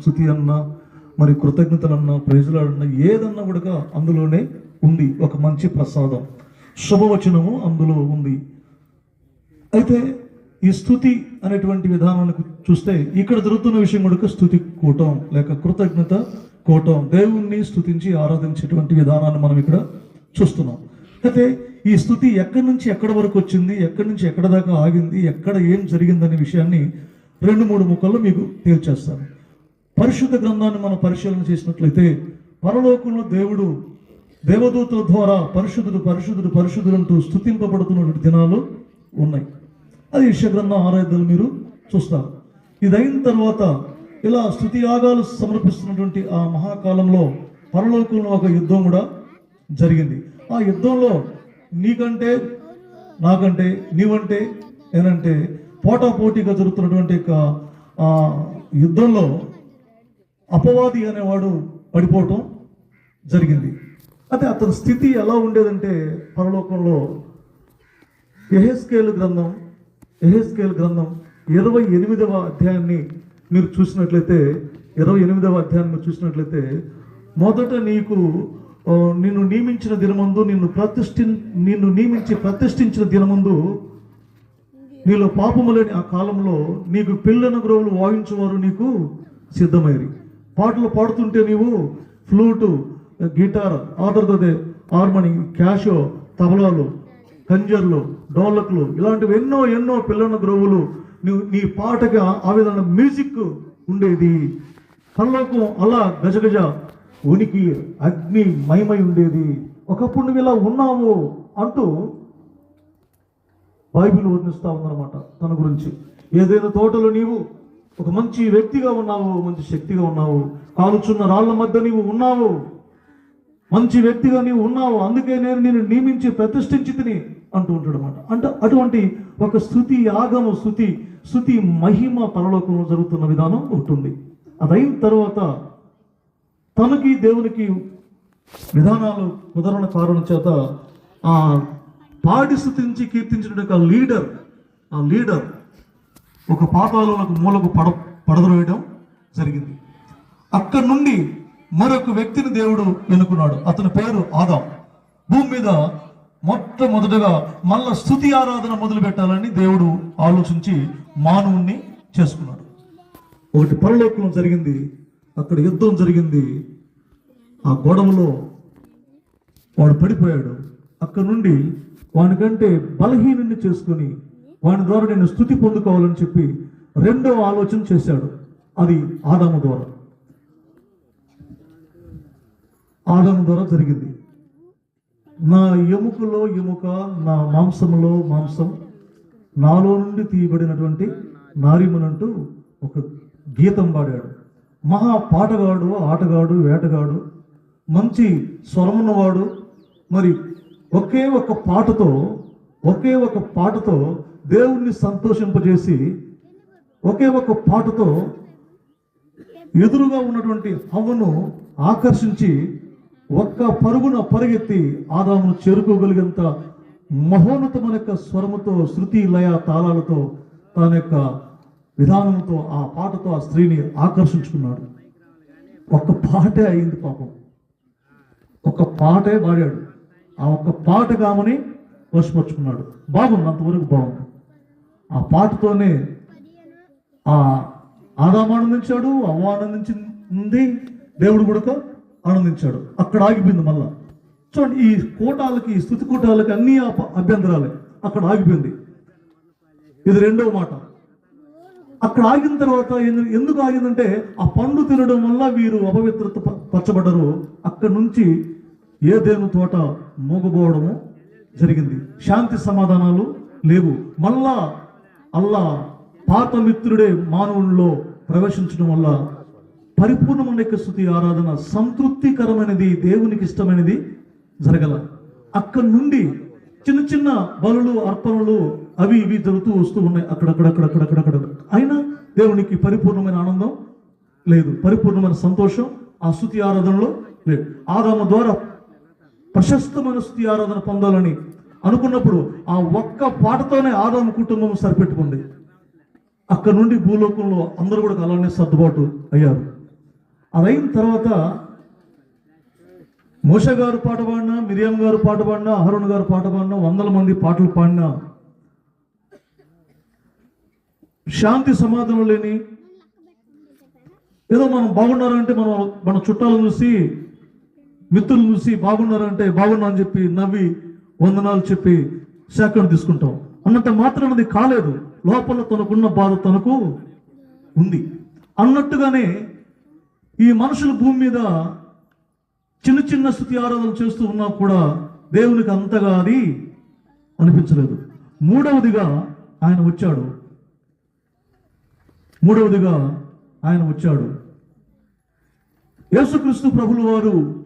స్థుతి అన్నా మరి కృతజ్ఞతలన్నా ప్రైజులాడన్నా ఏదన్నా కూడా అందులోనే ఉంది ఒక మంచి ప్రసాదం. శుభవచనము అందులో ఉంది. అయితే ఈ స్థుతి అనేటువంటి విధానానికి చూస్తే ఇక్కడ జరుగుతున్న విషయం కూడా స్థుతి కూటం లేక కృతజ్ఞత కూటం దేవుణ్ణి స్థుతించి ఆరాధించేటువంటి విధానాన్ని మనం ఇక్కడ చూస్తున్నాం. అయితే ఈ స్థుతి ఎక్కడి నుంచి ఎక్కడ వరకు వచ్చింది ఎక్కడి నుంచి ఎక్కడ దాకా ఆగింది ఎక్కడ ఏం జరిగిందనే విషయాన్ని రెండు మూడు ముక్కల్లో మీకు తేల్చేస్తాను. పరిశుద్ధ గ్రంథాన్ని మనం పరిశీలన చేసినట్లయితే పరలోకంలో దేవుడు దేవదూతుల ద్వారా పరిశుద్ధుడు పరిశుద్ధుడు పరిశుద్ధుడు అంటూ స్థుతింపబడుతున్నటువంటి దినాలు ఉన్నాయి. అది యశగ్రంథం ఆరాధ్యాలు మీరు చూస్తారు. ఇది అయిన తర్వాత ఇలా స్థుతి యాగాలు సమర్పిస్తున్నటువంటి ఆ మహాకాలంలో పరలోకంలో ఒక యుద్ధం కూడా జరిగింది. ఆ యుద్ధంలో నీకంటే నాకంటే నీవంటే ఏనంటే పోటా పోటీగా జరుగుతున్నటువంటి యొక్క యుద్ధంలో అపవాది అనేవాడు పడిపోవటం జరిగింది. అయితే అతని స్థితి ఎలా ఉండేదంటే పరలోకంలో ఎహెస్కేల్ గ్రంథం ఎహెస్కేల్ గ్రంథం ఇరవై ఎనిమిదవ అధ్యాయాన్ని మీరు చూసినట్లయితే ఇరవై ఎనిమిదవ అధ్యాయాన్ని మీరు చూసినట్లయితే మొదట నీకు నిన్ను నియమించిన దినమందు నిన్ను ప్రతిష్ఠి నిన్ను నియమించి ప్రతిష్ఠించిన దినమందు నీలో పాపము లేని ఆ కాలంలో నీకు పిల్లన గ్రోవులు వాయించేవారు నీకు సిద్ధమైరి పాటలు పాడుతుంటే నీవు ఫ్లూటు గిటార్ ఆదర్దే హార్మోని క్యాషో తబలాలు కంజర్లు డోలక్లు ఇలాంటివి ఎన్నో ఎన్నో పిల్లల గ్రోవులు నువ్వు నీ పాటకి ఆ- విధంగా మ్యూజిక్ ఉండేది. పరలోకం అలా గజగజ ఉనికి అగ్ని మయమై ఉండేది. ఒకప్పుడు నువ్వు ఇలా ఉన్నావు అంటూ బైబిల్ వర్ణిస్తూ ఉందన్నమాట తన గురించి. ఏదైనా తోటలో నీవు ఒక మంచి వ్యక్తిగా ఉన్నావు మంచి శక్తిగా ఉన్నావు. కాలుచున్న రాళ్ళ మధ్య నీవు ఉన్నావు. మంచి వ్యక్తిగా నీవు ఉన్నావు. అందుకే నేను నేను నియమించి ప్రతిష్ఠించి తిని అంటూ ఉంటాడు అనమాట అంటే అటువంటి ఒక స్థుతి యాగము స్థుతి స్థుతి మహిమ పరలోకంలో జరుగుతున్న విధానం ఉంటుంది అదైన తర్వాత తనకి దేవునికి విధానాలు కుదరని కారణం చేత ఆ పాడి స్థుతించి కీర్తించిన ఒక లీడర్ ఆ లీడర్ ఒక పాతాలకు మూలకు పడ పడదవేయడం జరిగింది. అక్కడి నుండి మరొక వ్యక్తిని దేవుడు ఎన్నుకున్నాడు. అతని పేరు ఆదాం. భూమి మీద మొట్టమొదటగా మళ్ళా స్థుతి ఆరాధన మొదలు పెట్టాలని దేవుడు ఆలోచించి మానవుణ్ణి చేసుకున్నాడు. ఒకటి పరలోకంలో జరిగింది అక్కడ యుద్ధం జరిగింది. ఆ గొడవలో వాడు పడిపోయాడు. అక్కడ నుండి వానికంటే బలహీనుని చేసుకొని వాని ద్వారా నేను స్థుతి పొందుకోవాలని చెప్పి రెండవ ఆలోచన చేశాడు. అది ఆదాము ద్వారా. ఆదాము ద్వారా జరిగింది. నా ఎముకలో ఎముక నా మాంసంలో మాంసం నాలో నుండి తీయబడినటువంటి నారిమనంటూ ఒక గీతం పాడాడు. మహా పాటగాడు ఆటగాడు వేటగాడు మంచి స్వరమున్నవాడు. మరి ఒకే ఒక పాటతో ఒకే ఒక పాటతో దేవుణ్ణి సంతోషింపజేసి ఒకే ఒక పాటతో ఎదురుగా ఉన్నటువంటి హవ్వను ఆకర్షించి ఒక్క పరుగున పరిగెత్తి ఆదామును చేరుకోగలిగేంత మహోన్నతమైన యొక్క స్వరముతో శృతి లయ తాళాలతో తన యొక్క విధానంతో ఆ పాటతో ఆ స్త్రీని ఆకర్షించుకున్నాడు. ఒక్క పాటే అయింది పాపం. ఒక్క పాటే పాడాడు. ఆ ఒక్క పాట కామని వశపరుచుకున్నాడు. బాగుంది అంతవరకు బాగుంది. ఆ పాటతోనే ఆ ఆదాము ఆనందించాడు అవ్వ ఆనందించింది దేవుడు కూడా ఆనందించాడు. అక్కడ ఆగిపోయింది మళ్ళా. చూడండి ఈ కూటాలకి స్థుతి కూటాలకి అన్ని అప- అభ్యంతరాలే. అక్కడ ఆగిపోయింది. ఇది రెండవ మాట. అక్కడ ఆగిన తర్వాత ఎందుకు ఆగిందంటే ఆ పండు తినడం వల్ల వీరు అపవిత్రత ప- పరచబడ్డరు. అక్కడి నుంచి ఏ దేవుని తోట మూగబోవడము జరిగింది. శాంతి సమాధానాలు లేవు. మళ్ళా అల్లా పాత మిత్రుడే మానవుల్లో ప్రవేశించడం వల్ల పరిపూర్ణమైన స్థుతి ఆరాధన సంతృప్తికరమైనది దేవునికి ఇష్టమైనది జరగల. అక్కడి నుండి చిన్న చిన్న బలులు అర్పణలు అవి ఇవి జరుగుతూ వస్తూ ఉన్నాయి. అక్కడక్కడక్కడక్కడక్కడక్కడ అయినా దేవునికి పరిపూర్ణమైన ఆనందం లేదు. పరిపూర్ణమైన సంతోషం ఆ స్థుతి ఆరాధనలో లేదు. ఆదాము ద్వారా ప్రశస్తమైన స్థుతి ఆరాధన పొందాలని అనుకున్నప్పుడు ఆ ఒక్క పాటతోనే ఆదాం కుటుంబం సరిపెట్టుకుంది. అక్కడ నుండి భూలోకంలో అందరూ కూడా అలానే సర్దుబాటు అయ్యారు. అదైన తర్వాత మోష గారు పాట పాడినా మిరియం గారు పాట పాడినా అహరుణ్ గారు పాట పాడినా వందల మంది పాటలు పాడినా శాంతి సమాధానం లేని ఏదో మనం బాగున్నారంటే మనం మన చుట్టాలను చూసి మిత్రులు చూసి బాగున్నారంటే బాగున్నా అని చెప్పి నవ్వి వందనాలు చెప్పి సేకరణ తీసుకుంటాం. అన్నంత మాత్రం అది కాలేదు. లోపల తనకున్న బాధ తనకు ఉంది. అన్నట్టుగానే ఈ మనుషుల భూమి మీద చిన్న చిన్న స్థుతి ఆరాధన చేస్తూ ఉన్నా కూడా దేవునికి అంతగా అది అనిపించలేదు. మూడవదిగా ఆయన వచ్చాడు. మూడవదిగా ఆయన వచ్చాడు. యేసుక్రీస్తు ప్రభులు వారు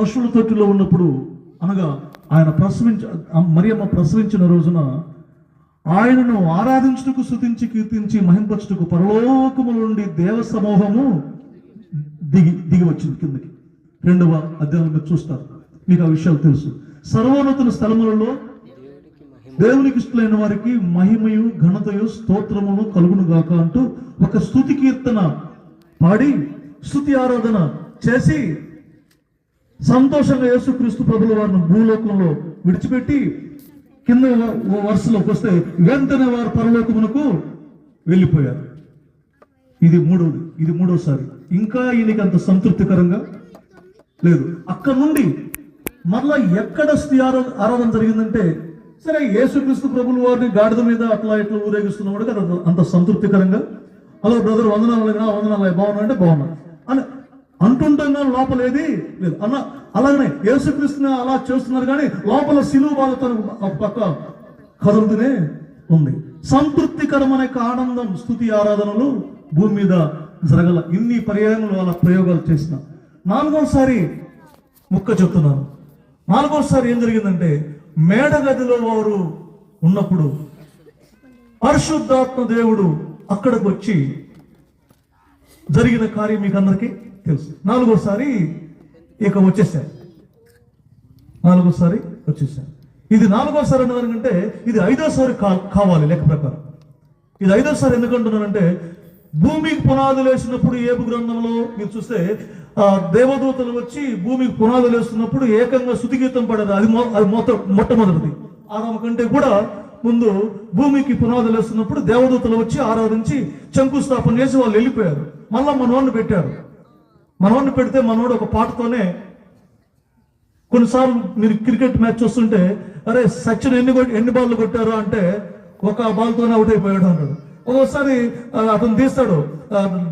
పశువుల తొట్టిలో ఉన్నప్పుడు అనగా ఆయన ప్రసవించ మరియమ్మ ప్రసవించిన రోజున ఆయనను ఆరాధించుటకు స్థుతించి కీర్తించి మహింపచుటకు పరలోకము నుండి దేవ సమూహము దిగి దిగి వచ్చింది కిందకి. రెండవ అధ్యాయంలో మీరు చూస్తారు. మీకు ఆ విషయాలు తెలుసు. సర్వోన్నతుల స్థలములలో దేవునికి ఇష్టలైన వారికి మహిమయు ఘనతయు స్తోత్రమును కలుగును గాక అంటూ ఒక స్థుతి కీర్తన పాడి స్థుతి ఆరాధన చేసి సంతోషంగా యేసుక్రీస్తు ప్రభుల వారిని భూలోకంలో విడిచిపెట్టి కింద వరుసలోకి వస్తే వెంటనే వారు పరలోకమునకు వెళ్ళిపోయారు. ఇది మూడవది ఇది మూడోసారి. ఇంకా ఈయనకి అంత సంతృప్తికరంగా లేదు. అక్కడ నుండి మరలా ఎక్కడ స్థి ఆరాధన జరిగిందంటే సరే యేసుక్రీస్తు ప్రభుల వారిని గాడిద మీద అట్లా ఇట్లా ఊరేగిస్తున్నాడు కదా అంత సంతృప్తికరంగా. హలో బ్రదర్ వందనాలు వందనాలు బాగున్నా అంటే బాగున్నా అని అనుకుంటాం కానీ లోపల ఏది లేదు. అన్న అలాగనే యేసుక్రీస్తుని అలా చేస్తున్నారు కానీ లోపల సిలువ బాధతో పక్క కదులుతూనే ఉంది. సంతృప్తికరమైన ఆనందం స్థుతి ఆరాధనలు భూమి మీద జరగల ఇన్ని పర్యాయములు వాళ్ళ ప్రయోగాలు చేసిన. నాలుగోసారి ముక్క చెప్తున్నాను. నాలుగోసారి ఏం జరిగిందంటే మేడగదిలో వారు ఉన్నప్పుడు పరిశుద్ధాత్మ దేవుడు అక్కడికి వచ్చి జరిగిన కార్యం మీకు అందరికీ తెలుసు. నాలుగోసారి ఇక వచ్చేసారు నాలుగోసారి వచ్చేసారు ఇది నాలుగోసారి అన్నదానికంటే ఇది ఐదోసారి కా కావాలి లెక్క ప్రకారం. ఇది ఐదోసారి ఎందుకంటున్నానంటే భూమికి పునాదులు వేసినప్పుడు ఏపు గ్రంథంలో మీరు చూస్తే ఆ దేవదూతలు వచ్చి భూమికి పునాదులు వేస్తున్నప్పుడు ఏకంగా శుతిగీతం పడేది. అది అది మొత్తం మొట్టమొదటిది. ఆదాము కంటే కూడా ముందు భూమికి పునాదులు వేస్తున్నప్పుడు దేవదూతలు వచ్చి ఆరాధించి శంకుస్థాపన చేసి వాళ్ళు వెళ్ళిపోయారు. మళ్ళా మనోడిని పెట్టారు. మనోడిని పెడితే మనోడు ఒక పాటతోనే కొన్నిసార్లు మీరు క్రికెట్ మ్యాచ్ చూస్తుంటే అరే సచిన్ ఎన్ని ఎన్ని బాల్ కొట్టారు అంటే ఒక బాల్తోనే అవుట్ అయిపోయాడు అన్నాడు. ఒక్కోసారి అతను తీస్తాడు.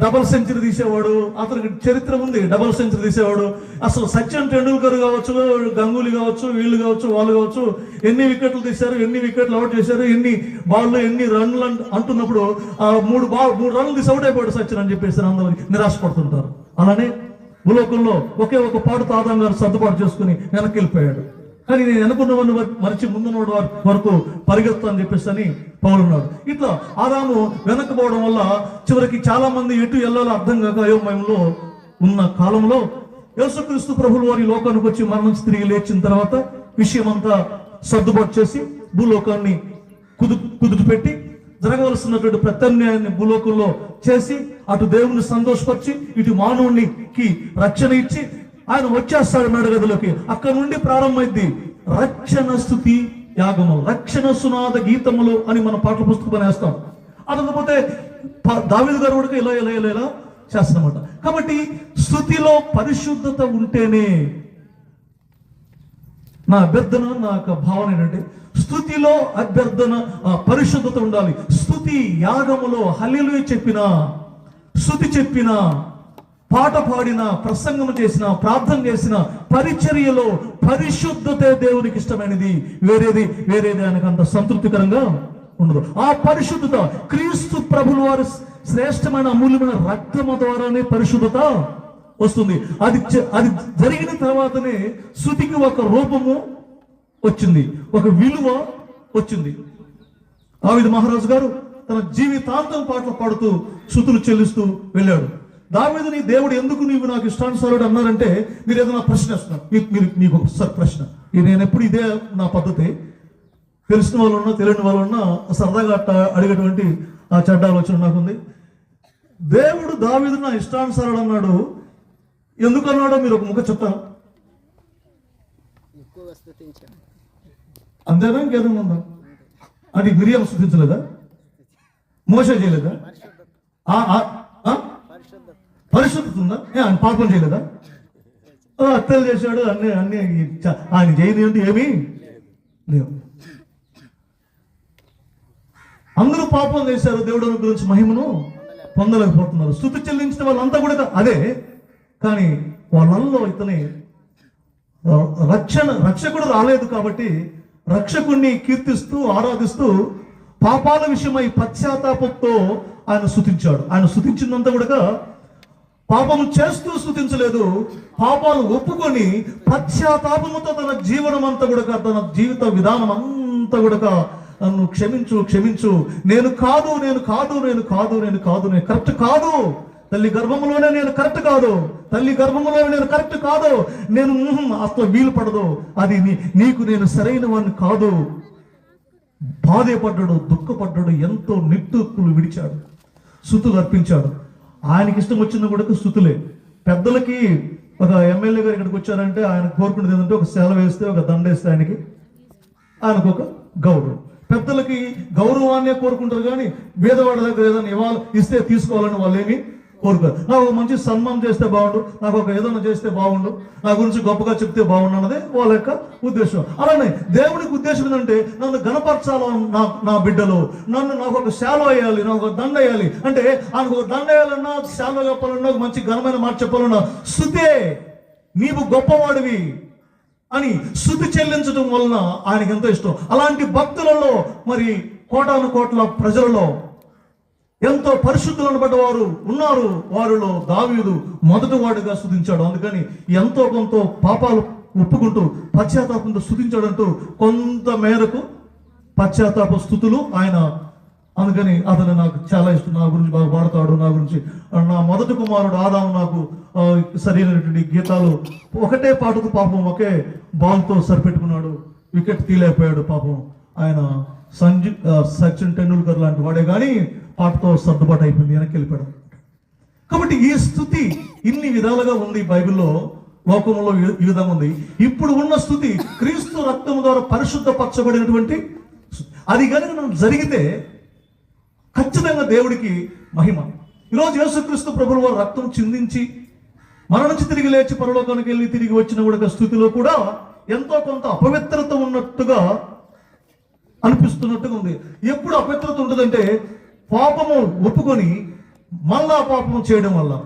డబల్ సెంచరీ తీసేవాడు అతనికి చరిత్ర ఉంది డబల్ సెంచరీ తీసేవాడు. అసలు సచిన్ టెండూల్కర్ కావచ్చు గంగూలీ కావచ్చు వీళ్ళు కావచ్చు వాళ్ళు కావచ్చు ఎన్ని వికెట్లు తీశారు ఎన్ని వికెట్లు అవుట్ చేశారు ఎన్ని బాళ్ళు ఎన్ని రన్లు అంటున్నప్పుడు ఆ మూడు బాల్ మూడు రన్లు తీసి అవుట్ అయిపోయాడు సచిన్ అని చెప్పేసి అందరికి నిరాశపడుతుంటారు. అలానే భూలోకంలో ఒకే ఒక పాటు ఆదాం గారు సర్దుబాటు చేసుకుని వెనక్కి వెళ్ళిపోయాడు కానీ నేను వెనుకున్నవాడిని మరిచి ముందున్నవాడు వారి వరకు పరిగెత్తా అని చెప్పేసి అని పౌరున్నాడు ఇట్లా ఆదాము వెనకపోవడం వల్ల చివరికి చాలా మంది ఎటు వెళ్ళాలో అర్థం కాక అయోమయంలో ఉన్న కాలంలో యేసుక్రీస్తు ప్రభులు వారి లోకానికి వచ్చి మరణం తిరిగి లేచిన తర్వాత విషయం అంతా సర్దుబాటు చేసి భూలోకాన్ని కుదు కుదుట పెట్టి జరగవలసినటువంటి ప్రత్యామ్నాయాన్ని భూలోకంలో చేసి అటు దేవుని సంతోషపరిచి ఇటు మానవునికి రక్షణ ఇచ్చి ఆయన వచ్చేస్తాడు మేడగదిలోకి. అక్కడ నుండి ప్రారంభమైంది రక్షణ స్థుతి యాగము. రక్షణ సునాద గీతములు అని మన పాటల పుస్తకం వేస్తాం అదకపోతే దావిద గారు కూడా ఇలా ఇలా ఇలా ఇలా చేస్తామన్నమాట కాబట్టి స్థుతిలో పరిశుద్ధత ఉంటేనే నా అభ్యర్థన నా యొక్క భావన ఏంటంటే స్థుతిలో అభ్యర్థన ఆ, పరిశుద్ధత ఉండాలి. స్థుతి యాగములో హల్లిలు చెప్పిన స్థుతి చెప్పిన పాట పాడిన ప్రసంగం చేసిన ప్రార్థన చేసిన పరిచర్యలో పరిశుద్ధతే దేవునికి ఇష్టమైనది. వేరేది వేరేది ఆయనకు అంత సంతృప్తికరంగా ఉండదు. ఆ పరిశుద్ధత క్రీస్తు ప్రభులు వారి శ్రేష్టమైన అమూల్యమైన రక్తము ద్వారానే పరిశుద్ధత. వస్తుంది. అది అది జరిగిన తర్వాతనే శృతికి ఒక రూపము వచ్చింది. ఒక విలువ వచ్చింది. ఆవిడ మహారాజు గారు తన జీవితాంతం పాటలు పాడుతూ శృతులు చెల్లిస్తూ వెళ్ళాడు. దావీదుని దేవుడు ఎందుకు నీవు నాకు ఇష్టానుసారుడు అన్నారంటే మీరు ఏదైనా ప్రశ్న వేస్తున్నారు మీరు మీకు ఒకసారి ప్రశ్న. నేను ఎప్పుడు ఇదే నా పద్ధతి. తెలిసిన వాళ్ళు ఉన్నా తెలియని వాళ్ళు ఉన్నా సరదాగా అట్ట అడిగేటువంటి ఆ చెడ్డ ఆలోచన నాకుంది. దేవుడు దావీదు నా ఇష్టానుసారుడు అన్నాడు. ఎందుకు అన్నాడో మీరు ఒక ముఖ చెప్తారా? అంతేనా ఇంకేదైనా ఉందా? అది మిరియం స్థుతించలేదా మోస చేయలేదా? పరిశుద్ధత ఉందా ఆయన పాపం చేయలేదా? హత్యలు చేశాడు అన్ని అన్ని ఆయన చేయని అంటే ఏమీ? లేవు అందరూ పాపం చేశారు దేవుడు గురించి మహిమను పొందలేకపోతున్నారు. స్థుతి చెల్లించిన వాళ్ళంతా కూడా అదే. కానీ వాళ్ళల్లో ఇతని రక్షణ రక్షకుడు రాలేదు కాబట్టి రక్షకుణ్ణి కీర్తిస్తూ ఆరాధిస్తూ పాపాల విషయమై పశ్చాత్తాపంతో ఆయన స్థుతించాడు ఆయన స్థుతించినంత కూడా పాపము చేస్తూ స్థుతించలేదు పాపాలు ఒప్పుకొని పశ్చాత్తాపముతో తన జీవనం అంతా కూడా తన జీవిత విధానం అంతా కూడా నన్ను క్షమించు క్షమించు. నేను కాదు నేను కాదు నేను కాదు నేను కాదు నేను కరెక్ట్ కాదు. తల్లి గర్భంలోనే నేను కరెక్ట్ కాదు. తల్లి గర్భంలోనే నేను కరెక్ట్ కాదు. నేను అసలు వీలు పడదు. అది నీకు నేను సరైన వాడిని కాదు. బాధపడ్డాడు దుఃఖపడ్డాడు ఎంతో నిట్టూర్పులు విడిచాడు. స్థుతులు అర్పించాడు. ఆయనకి ఇష్టం వచ్చిన కూడా స్థుతులే పెద్దలకి ఒక ఎమ్మెల్యే గారు ఇక్కడికి వచ్చారంటే ఆయన కోరుకునేది ఏంటంటే ఒక సెలవు వేస్తే ఒక దండ వేస్తే ఆయనకి ఆయనకు ఒక గౌరవం. పెద్దలకి గౌరవాన్నే కోరుకుంటారు కానీ పేదవాడి దగ్గర ఏదైనా ఇవ్వాలి ఇస్తే తీసుకోవాలని వాళ్ళేమి ఏమి నాకు ఒక మంచి సన్మానం చేస్తే బాగుండు నాకు ఒక ఏదైనా చేస్తే బాగుండు నా గురించి గొప్పగా చెప్తే బాగుండు అన్నది వాళ్ళ యొక్క ఉద్దేశం. అలానే దేవునికి ఉద్దేశం ఏంటంటే నన్ను గణపరచాల నా నా బిడ్డలు నన్ను నాకు ఒక శాలో వేయాలి నాకు ఒక దండ వేయాలి. అంటే ఆయనకు ఒక దండ వేయాలన్నా శాలో చెప్పాలన్నా ఒక మంచి ఘనమైన మాట చెప్పాలన్నా శుద్ధే నీవు గొప్పవాడివి అని శుద్ధి చెల్లించడం వలన ఆయనకి ఎంతో ఇష్టం. అలాంటి భక్తులలో మరి కోటాను కోట్ల ప్రజలలో ఎంతో పరిశుద్ధులు అనబడ్డ వారు ఉన్నారు. వారిలో దావీదు మొదటి వాడుగా స్థుతించాడు అందుకని ఎంతో కొంత పాపాలు ఒప్పుకుంటూ పశ్చాత్తాపంతో స్థుతించాడంటూ కొంత మేరకు పశ్చాత్తాప స్థుతులు ఆయన అందుకని అతను నాకు చాలా ఇష్టం. నా గురించి బాగా పాడతాడు నా గురించి. నా మొదటి కుమారుడు ఆదాము నాకు సరైనటువంటి గీతాలు ఒకటే పాటకు పాపం ఒకే బాల్తో సరిపెట్టుకున్నాడు. వికెట్ తీలేకపోయాడు పాపం. ఆయన సంజు సచిన్ టెండూల్కర్ లాంటి వాడే. కానీ పాటతో సర్దుబాటు అయిపోయింది వెనక్కి వెళ్ళిపోయాడు కాబట్టి ఈ స్థుతి ఇన్ని విధాలుగా ఉంది బైబిల్లో లోకంలో ఈ- విధంగా ఉంది. ఇప్పుడు ఉన్న స్థుతి క్రీస్తు రక్తం ద్వారా పరిశుద్ధపరచబడినటువంటి అది కనుక మనం జరిగితే ఖచ్చితంగా దేవుడికి మహిమ. ఈరోజు యేసుక్రీస్తు ప్రభులు వారు రక్తం చిందించి మన నుంచి తిరిగి లేచి పరలోకానికి వెళ్ళి తిరిగి వచ్చిన కూడా స్థుతిలో కూడా ఎంతో కొంత అపవిత్రత ఉన్నట్టుగా అనిపిస్తున్నట్టుగా ఉంది. ఎప్పుడు అపవిత్రత ఉంటుందంటే పాపము ఒప్పుకొని మళ్ళా పాపము చేయడం వల్ల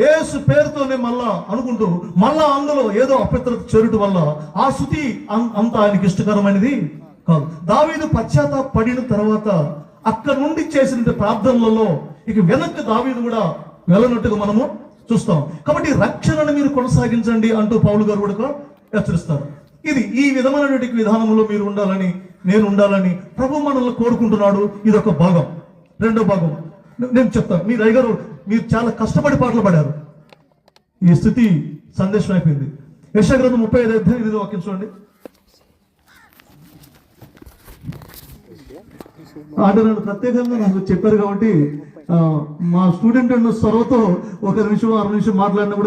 ఏసు పేరుతోనే మళ్ళా అనుకుంటూ మళ్ళా అందులో ఏదో అపవిత్రత చేరుట వల్ల ఆ శృతి అం- అంత ఆయనకి ఇష్టకరమైనది కాదు. దావీదు పశ్చాత్తాప పడిన తర్వాత అక్కడ నుండి చేసిన ప్రార్థనలలో ఇక వెనక్కి దావీదు కూడా వెళ్ళనట్టుగా మనము చూస్తాం. కాబట్టి రక్షణను మీరు కొనసాగించండి అంటూ పౌలు గారు కూడా హెచ్చరిస్తారు. ఇది ఈ విధమైనటువంటి విధానంలో మీరు ఉండాలని నేను ఉండాలని ప్రభు మనల్ని కోరుకుంటున్నాడు. ఇది ఒక భాగం. రెండో భాగం. నేను చెప్తాను మీ రైగారు మీరు చాలా కష్టపడి పాటలు పాడారు. ఈ స్థితి సందేశం అయిపోయింది. యశగ్రంథం ముప్పై ఐదు అధ్యాయం ఇది వాక్యం చూడండి. అంటే నన్ను ప్రత్యేకంగా నాకు చెప్పారు కాబట్టి మా స్టూడెంట్ అన్న స్వరతో ఒక నిమిషం అర నిమిషం మాట్లాడినప్పుడు